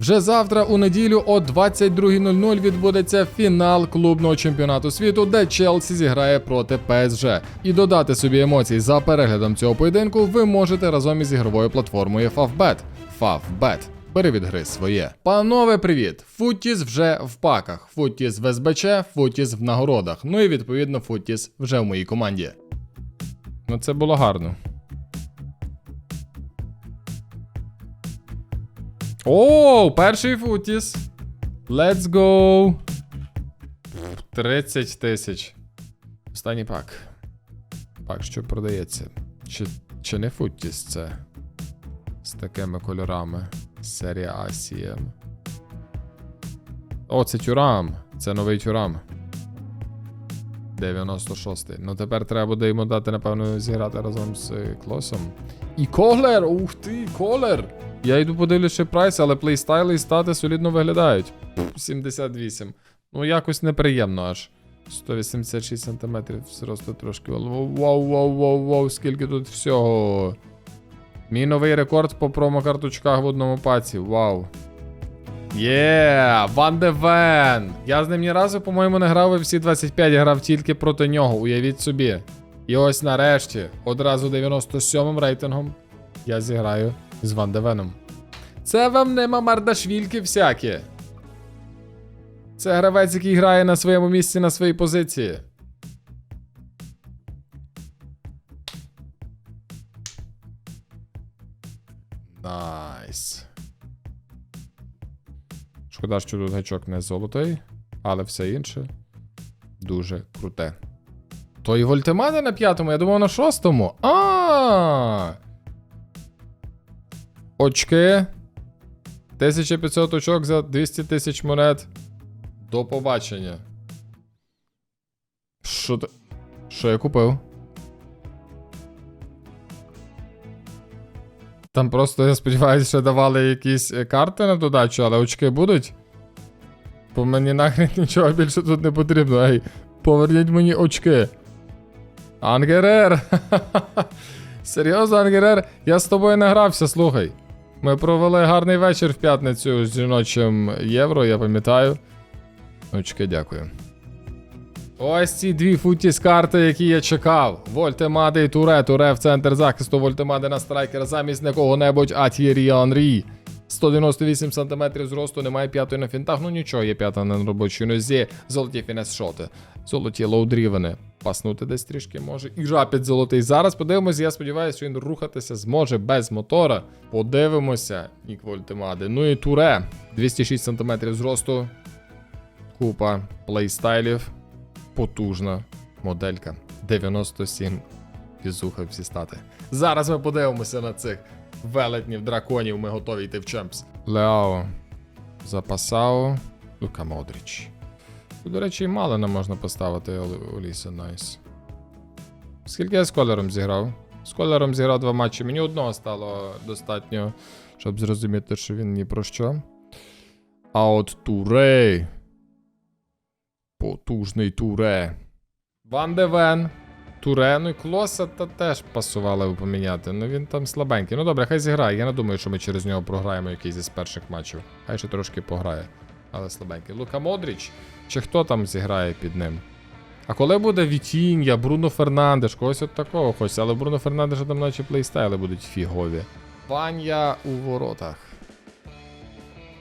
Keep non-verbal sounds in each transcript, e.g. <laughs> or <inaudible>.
Вже завтра у неділю о 22.00 відбудеться фінал клубного чемпіонату світу, де Челсі зіграє проти ПСЖ. І додати собі емоцій за переглядом цього поєдинку ви можете разом із ігровою платформою Favbet. Favbet. Бери від гри своє. Панове, привіт! Футіс вже в паках. Футіс в СБЧ, Футіс в нагородах. Ну і відповідно Футіс вже в моїй команді. Ну це було гарно. О, перший футіс. Let's go. 30 тисяч. Останній пак. Пак, що продається. Чи, чи не футіс це? З такими кольорами. Серія ACM. О, це тюрам. Це новий тюрам. 96-й. Ну тепер треба буде йому дати, напевно, зіграти разом з Клосом. І колер! Ух ти, колер! Я йду подивлюсь ще прайс, але плейстайли і стати солідно виглядають. Пф, 78. Ну, якось неприємно аж. 186 см зросту трошки. Вау, вау, вау, вау, вау, скільки тут всього. Мій новий рекорд по промокарточках в одному паці. Вау. Є, Ван де Вен. Я з ним ні разу, по-моєму, не грав і всі 25 грав тільки проти нього, уявіть собі. І ось нарешті, одразу 97 м рейтингом, я зіграю з Ван де Веном. Це вам не мамардашвільки всякі. Це гравець, який грає на своєму місці на своїй позиції. Найс. Шкода, що тут гачок не золотий, але все інше дуже круте. То і на п'ятому, я думав на шостому. А. Очки. 1500 очок за 200 тисяч монет. До побачення. Що ти. Що я купив? Там просто, я сподіваюся, що давали якісь е, карти на додачу, але очки будуть. Бо мені нахрен нічого більше тут не потрібно. Ей, поверніть мені очки. Ангерер! <laughs> Серйозно, Ангерер? Я з тобою не грався, слухай. Ми провели гарний вечір в п'ятницю з жіночим євро, я пам'ятаю. Очки, дякую. Ось ці дві футі з карти, які я чекав. Вольтемади і Туре. Туре в центр захисту. Вольтемади на страйкера замість не кого-небудь, Атьєрі Анрі. 198 см зросту, немає п'ятої на фінтах. Ну нічого, є п'ята на робочій нозі. Золоті фінес-шоти. Золоті лоудрівени. Паснути десь трішки може. І жапіт золотий. Зараз подивимося, я сподіваюся, він рухатися зможе без мотора. Подивимося, Нік Вольтемаде. Ну і Туре. 206 см зросту. Купа плейстайлів. Потужна моделька. 97 фізуха всі стати. Зараз ми подивимося на цих велетнів драконів. Ми готові йти в чемпс. Леао. Запасао. Лука Модріч. До речі, і мало не можна поставити Олі- Оліса Найс. Скільки я з колером зіграв? З колером зіграв два матчі. Мені одного стало достатньо, щоб зрозуміти, що він ні про що. А от Турей. Потужний Туре. Ван де Вен. Туре, ну і Клоса та теж пасувало б поміняти. Ну він там слабенький. Ну добре, хай зіграє. Я не думаю, що ми через нього програємо якийсь із перших матчів. Хай ще трошки пограє. Але слабенький. Лука Модріч. Чи хто там зіграє під ним? А коли буде Вітіння, Бруно Фернандеш, когось от такого хочеться, але Бруно Фернандеша там наче плейстайли будуть фігові. Ваня у воротах.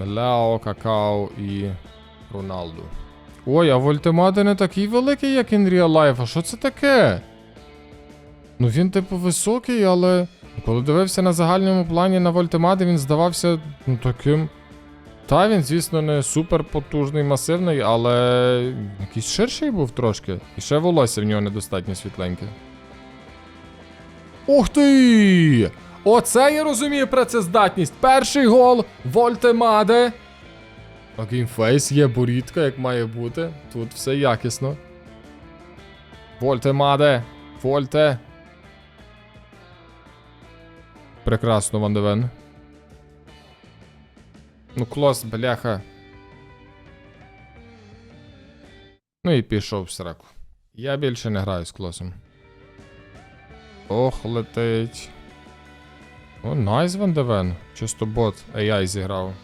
Ляо, Какао і Роналду. Ой, а Вольтемаде не такий великий, як in real life. А що це таке? Ну він, типу, високий, але. Коли дивився на загальному плані на Вольтемаде, він здавався ну, таким. Та він, звісно, не супер потужний, масивний, але якийсь ширший був трошки. І ще волосся в нього недостатньо світленьке. Ух ти! Оце я розумію працездатність. Перший гол Вольтемаде. А геймфейс є борідка, як має бути. Тут все якісно. Вольте маде. Вольте. Прекрасно, Ван де Ну, клос, бляха. Ну і пішов в сраку. Я більше не граю з клосом. Ох, летить. О, найс Ван де Чисто бот AI зіграв.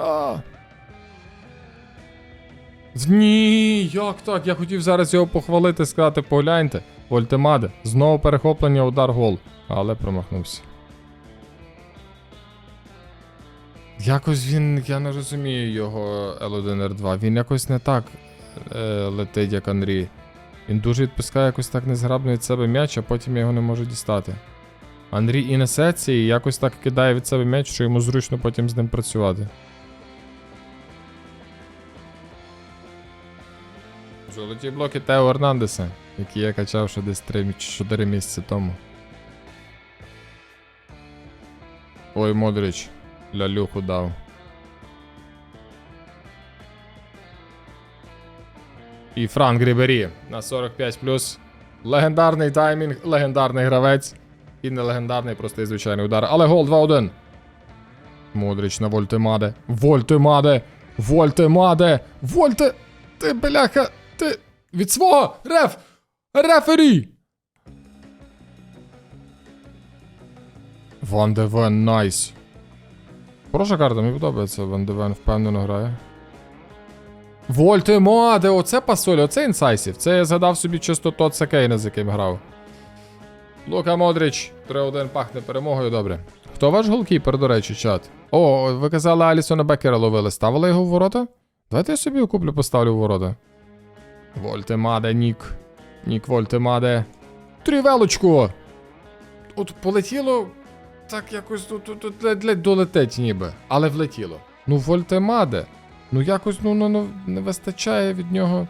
А. Ні, як так? Я хотів зараз його похвалити, сказати, погляньте. Вольтемаде. Знову перехоплення, удар гол. Але промахнувся. Якось він, я не розумію його L1R2. Він якось не так е, летить, як Андрій. Він дуже відпускає якось так незграбно від себе м'яч, а потім його не можу дістати. Андрій і несеться, і якось так кидає від себе м'яч, що йому зручно потім з ним працювати. Золоті блоки Тео Ернандеса, які я качав ще десь 3-4 місяці тому. Ой, Модрич, лялюху дав. І Франк Рібері на 45 Легендарний таймінг, легендарний гравець. І не легендарний, простий звичайний удар. Але гол 2-1. Модрич на Вольтемаде. Вольтемаде! Вольтемаде! Вольте! Ти, бляха! Ти. Від свого! Реф! Рефері! Ван де Вен, найс. Хороша карта, мені подобається. Ван де Вен впевнено грає. Вольтемаде! Оце пасоль, оце інсайсів. Це я згадав собі чисто тот Кейна, з яким грав. Лука Модрич, 3-1 пахне перемогою, добре. Хто ваш голкіпер, до речі, чат? О, ви казали, Алісона Бекера ловили. Ставили його в ворота? Давайте я собі куплю, поставлю в ворота. Вольтемаде, Нік. Нік Вольтемаде. Трівелочку! От полетіло. Так якось тут, тут, долетить ніби. Але влетіло. Ну, Вольтемаде. Ну якось ну, ну, ну не вистачає від нього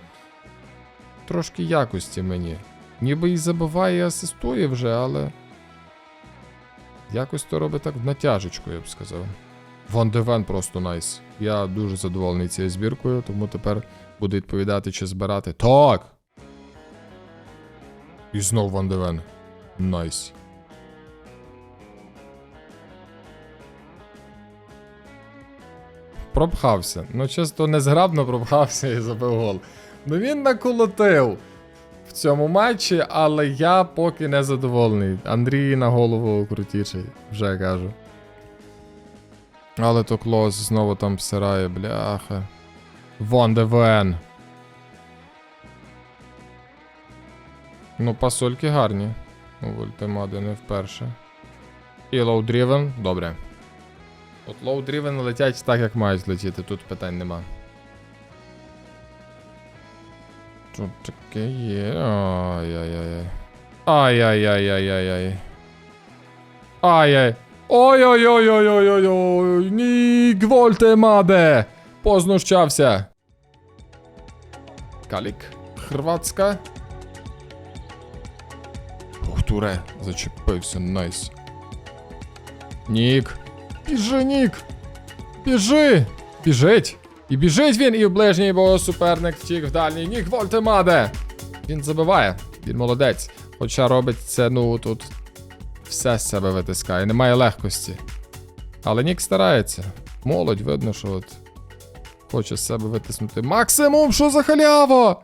трошки якості мені. Ніби і забиває, і асистує вже, але. Якось то робить так в натяжечку, я б сказав. Ван де Вен просто найс. Я дуже задоволений цією збіркою, тому тепер буду відповідати, чи збирати. Так! І знов Ван де Найс. Пропхався. Ну, чисто незграбно пропхався і забив гол. Ну він наколотив в цьому матчі, але я поки не задоволений. Андрій на голову крутіший, вже кажу. Але то Клоус знову там всирає, бляха. Вон де Вен. Ну, пасольки гарні. У Вольтемади не вперше. І лоудрівен, добре. От лоудрівен летять так, як мають летіти, тут питань нема. Тут таке є. Ай-яй-яй. Ай-яй-яй-яй-яй-яй. Ай-яй. Ой-ой-ой-ой-ой-ой-ой. Нік Вольтемаде. Познущався. Калік. Хрватська. Ух, туре. Зачепився, найс. Нік. Біжи, Нік. Біжи. Біжить. І біжить він, і в ближній, бо суперник втік в дальній. Нік Вольтемаде. Він забиває. Він молодець. Хоча робить це, ну, тут все з себе витискає. Немає легкості. Але Нік старається. Молодь, видно, що от хоче з себе витиснути. Максимум, що за халява?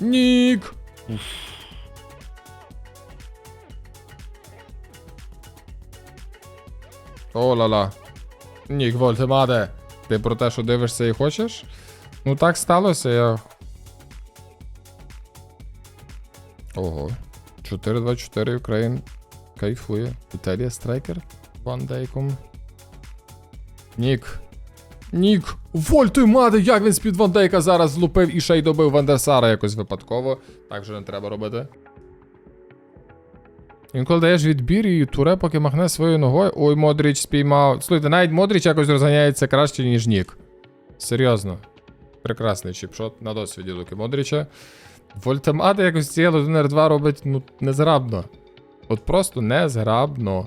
Нік. Уф. О-ла-ла. Нік Вольтемаде. Ти про те, що дивишся і хочеш? Ну так сталося, я. Ого. 4-2-4 Україн. Кайфує. Італія страйкер. Вандейком. Нік. Нік! Вольтемаде! Як він з-під Вандейка зараз злупив і ще й добив Вандерсара якось випадково. Так вже не треба робити. Інколи даєш відбір і туре, поки махне своєю ногою. Ой, Модріч спіймав. Слухайте, навіть Модріч якось розганяється краще, ніж Нік. Серйозно. Прекрасний чіпшот на досвіді Луки Модріча. Вольтемаде якось ці L1 R2 робить ну, незграбно. От просто незграбно.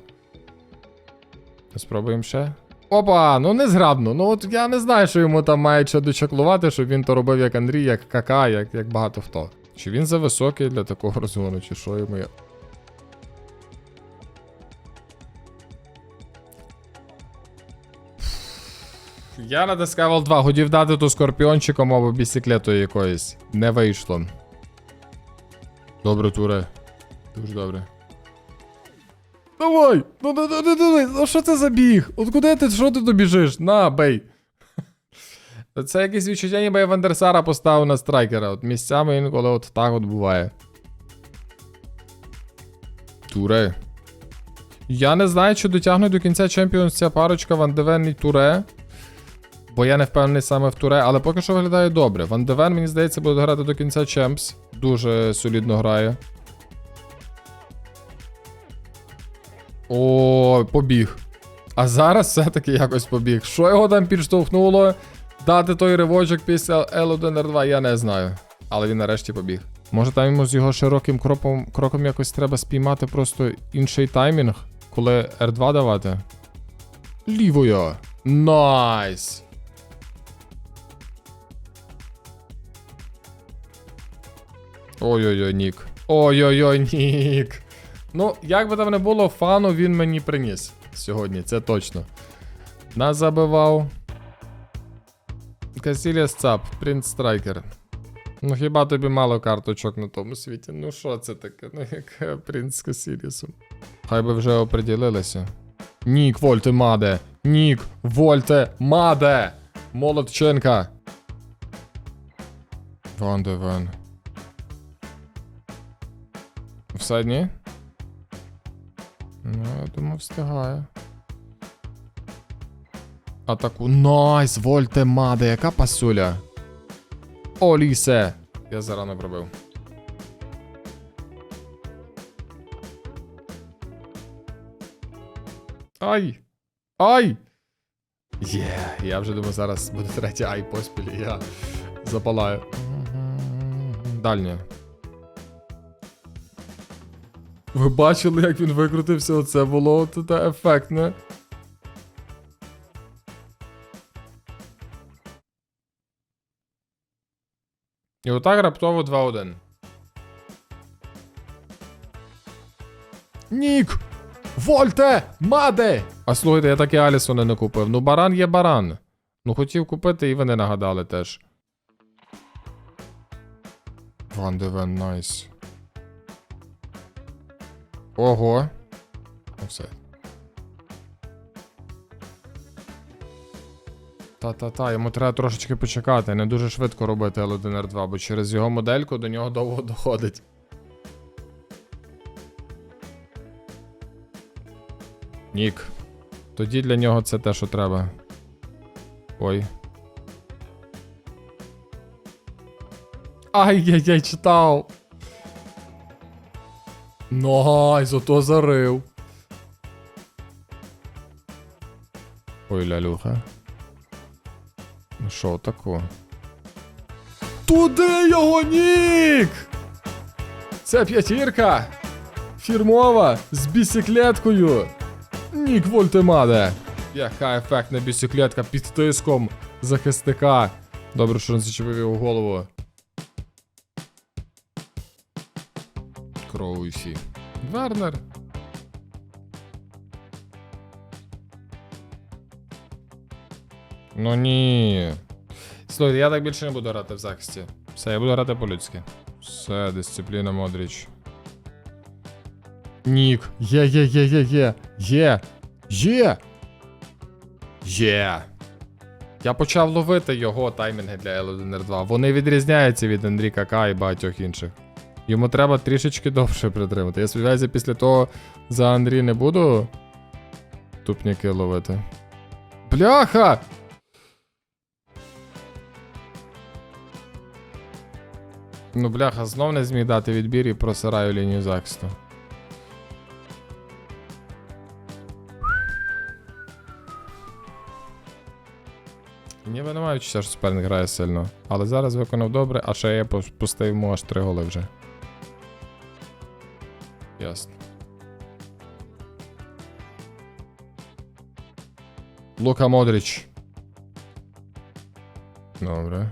Спробуємо ще. Опа, ну незграбно. Ну от я не знаю, що йому там мають ще дочаклувати, щоб він то робив як Андрій, як Кака, як, як багато хто. Чи він зависокий для такого розгону, чи що йому я. Я натискав L2, хотів дати то скорпіончиком або бісіклетою якоюсь. Не вийшло. Добре, Туре. Дуже добре. Давай! Ну, ну, ну, ну, ну, ну що це за біг? От куди ти, що ти тут біжиш? На, бей. <laughs> Це якесь відчуття, ніби я Вандерсара поставив на страйкера. От місцями інколи от так от буває. Туре. Я не знаю, чи дотягнуть до кінця Champions ця парочка Ван Девен і Туре. Бо я не впевнений саме в Туре, але поки що виглядає добре. Ван Девен, мені здається, буде грати до кінця Чемпс. Дуже солідно грає. О, побіг. А зараз все-таки якось побіг. Що його там підштовхнуло? Дати той ривочок після L1R2, я не знаю. Але він нарешті побіг. Може там йому з його широким кроком, кроком якось треба спіймати просто інший таймінг, коли R2 давати. Лівою. Найс. Ой-ой-ой, Нік. Ой-ой-ой, Нік. Ну, як би там не було, фану він мені приніс сьогодні, це точно. Нас забивав. Касіліас Цап, Принц Страйкер. Ну хіба тобі мало карточок на тому світі? Ну що це таке? Ну яке принц з Касілісом? Хай би вже оприділилися. Нік Вольте Маде! Нік Вольте Маде! Молодченка! Ван де Вен. Все ні? Я думаю, встигає. Атаку. Найс! Вольте Маде, яка пасуля. Олісе! Я зарано пробив. Ай! Ай! Є, я вже думаю, зараз буде третя ай поспіль, я запалаю. Дальнє. Ви бачили, як він викрутився? Оце було те ефектне. І отак раптово 2-1. Нік! Вольте! Маде! А слухайте, я так і Алісона не купив. Ну, баран є баран. Ну, хотів купити, і ви не нагадали теж. Ван де Вен, найс. Ого. Ну все. Та-та-та, йому треба трошечки почекати, не дуже швидко робити L1R2, бо через його модельку до нього довго доходить. Нік. Тоді для нього це те, що треба. Ой. Ай-яй-яй, читав. Найс, ото зарив. Ой, лялюха. Ну що тако? Туди його нік! Це п'ятірка! Фірмова з бісіклеткою! Нік Вольтемаде! Яка ефектна бісіклетка під тиском захисника. Добре, що не зачепив його голову. Кроуфі. Вернер. Ну ні. Слухайте, я так більше не буду грати в захисті. Все, я буду грати по-людськи. Все, дисципліна Модріч. Нік. Є, є, є, є, є. Є. Є. Є. Я почав ловити його таймінги для L1R2. Вони відрізняються від Енріка К і багатьох інших. Йому треба трішечки довше притримати. Я сподіваюся, після того за Андрій не буду тупняки ловити. Бляха! Ну, бляха, знов не зміг дати відбір і просираю лінію захисту. Ніби немає відчуття, що суперник грає сильно. Але зараз виконав добре, а ще я поставив йому аж три голи вже. Ясно. Лука Модріч. Добре.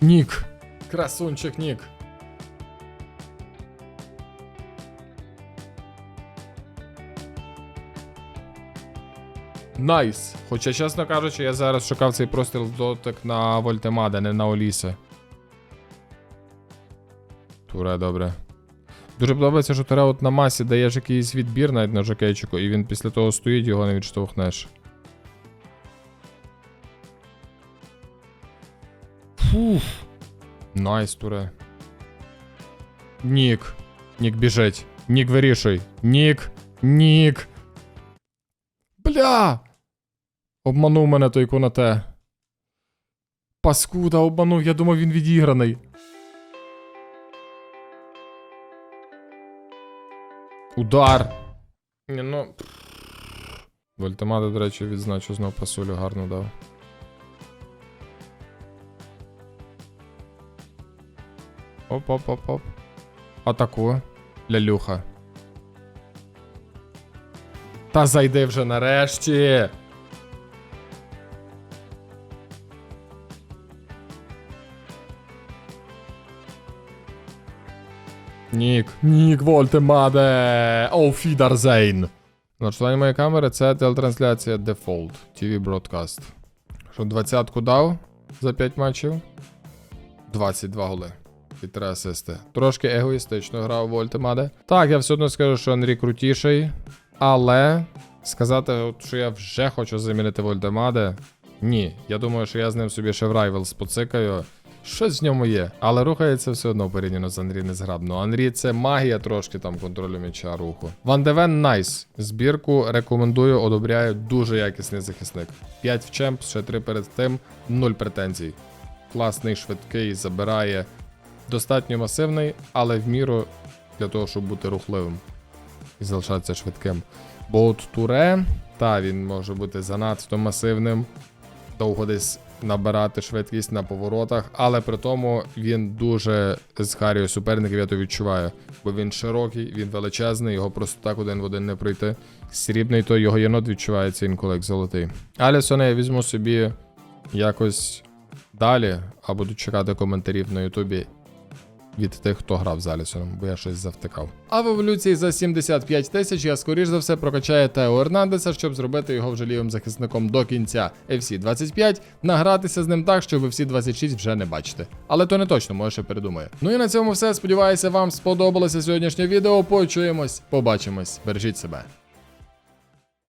Нік. Красунчик Нік. Найс. Хоча, чесно кажучи, я зараз шукав цей простріл в дотик на Вольтемада, не на Олісе. Туре, добре. Дуже подобається, що Туре от на масі даєш якийсь відбір навіть на жокейчику, і він після того стоїть, його не відштовхнеш. Фуф. Найс, Туре. Нік. Нік біжить. Нік вирішуй. Нік. Нік. Бля! Обманув мене той конате. Паскуда, обманув, я думав, він відіграний. Удар. Ні, ну. Вольтемада, до речі, відзначу знов пасулю гарно дав. Оп-оп-оп-оп. Атакує. Лялюха. Та зайди вже нарешті. Нік. Нік Вольтемаде. Офідерзейн. Налаштування моєї камери це телетрансляція Default. TV Broadcast. Що 20-ку дав за 5 матчів? 22 голи. І 3 асисти. Трошки егоїстично грав Вольтемаде. Так, я все одно скажу, що Андрій крутіший. Але сказати, що я вже хочу замінити Вольтемаде. Ні. Я думаю, що я з ним собі ще в Rivals поцикаю. Щось в ньому є, але рухається все одно порівняно з Анрі незграбно. Анрі це магія трошки там контролю м'яча руху. Ван Девен найс. Збірку рекомендую, одобряю. Дуже якісний захисник. 5 в чемп, ще 3 перед тим, 0 претензій. Класний, швидкий, забирає. Достатньо масивний, але в міру для того, щоб бути рухливим і залишатися швидким. Бо от Туре, та він може бути занадто масивним, довго десь набирати швидкість на поворотах, але при тому він дуже з Харіо суперників, я то відчуваю. Бо він широкий, він величезний, його просто так один в один не пройти. Срібний, то його єнот відчувається інколи як золотий. Алісона я візьму собі якось далі, а буду чекати коментарів на Ютубі від тих, хто грав з Алісоном, бо я щось завтикав. А в еволюції за 75 тисяч я скоріш за все прокачаю Тео Ернандеса, щоб зробити його вже лівим захисником до кінця FC 25, награтися з ним так, що ви всі 26 вже не бачите. Але то не точно, може ще передумає. Ну і на цьому все. Сподіваюся, вам сподобалося сьогоднішнє відео. Почуємось, побачимось. Бережіть себе.